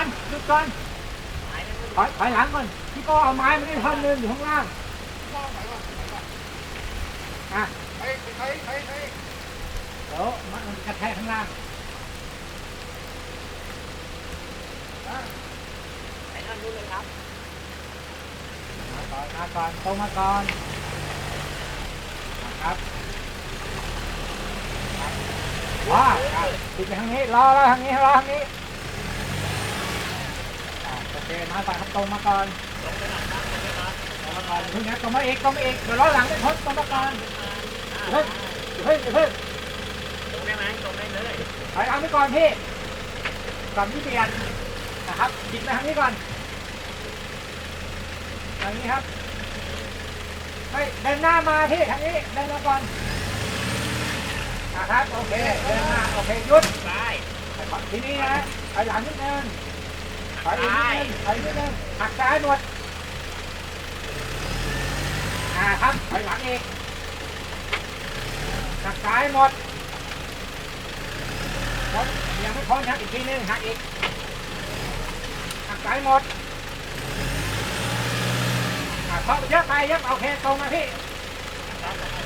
อนหยุดก่อนถอยถอยหลังก่อนพี่ก็เอาไม้มาได้ท่อนหนึงอยู่ข้างล่างอะใครใครใครใครเดี๋ยวมันกระแทกข้างล่างไปนั่นนู่นเลยครับมาก่อนมาก่อนตรงมาก่อนครับว้าครับติดไปทางนี้รอรอทางนี้รอทางนี้อะโอ เคมาก่อนครับตรงมาก่อนลงไปหน่อยครับลงไปหน่อยตรงมาก่อนพึ่งนะตรงมาอีกตรงมาอีกเดี๋ยวล้อหลังไม่พ้นตรงมาก่อนเฮ้ยเฮ้ยเฮ้ยลงได้ไหมลงได้เลยถอยหลังไปก่อนพี่ก่อนที่เปลี่ยนนะครับบิดไปทางนี้ก่อนทางนี้ครับเฮ้ยเดินหน้ามาพี่ทางนี้เดินมาก่อนนะครับโอเคเดินหน้าโอเคหยุดซ้ายทีนี้นะถอยหลังนิดนึง ถอยอีกนิดนึงถอยนิดนึงหักซ้ายหมด อ่าครับถอยหลังอีกหักซ้ายหมดหมดยังไม่พ้นหักอีกทีนึงหักอีกหักซ้ายหมดอ่าเพราะเยอะไปเยอะโอเคตรงมาพี่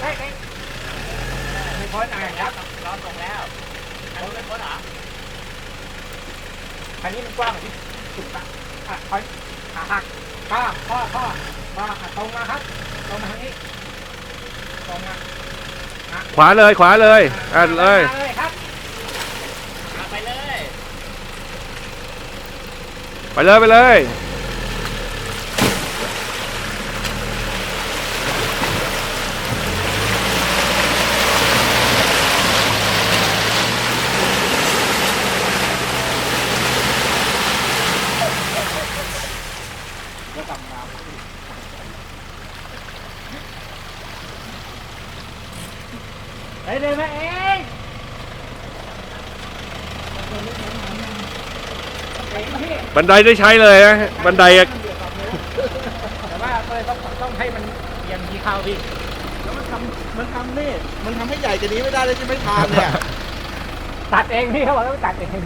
ได้ได้ไม่พ้นอะครับล้อตรงแล้วอันนู้ไม่พ้นเหรออันนี้มันกว้างที่ ถูกปะอะถอยขาหักข้าพ่อพ่อมาอะตรงมาครับ ตรงมาทางนี้ ตรงมาขวาเลยขวาเลยอะเลย มาเลยครับเอาไปเลย ไปเลยไปเลย แล้วกลับมา เฮ้ยเดินมาเองเองพี่บันไดได้ใช้เลยนะบันไดอะแต่ว่าก็เลยต้องต้องให้มันเอียงที่เข้าพี่แล้วมันทำมันทำนี่มันทำให้ใหญ่กว่านี้ไม่ได้เลยใช่ไหมทางเนี่ย ตัดเองพี่เขาบอกว่าตัดเอง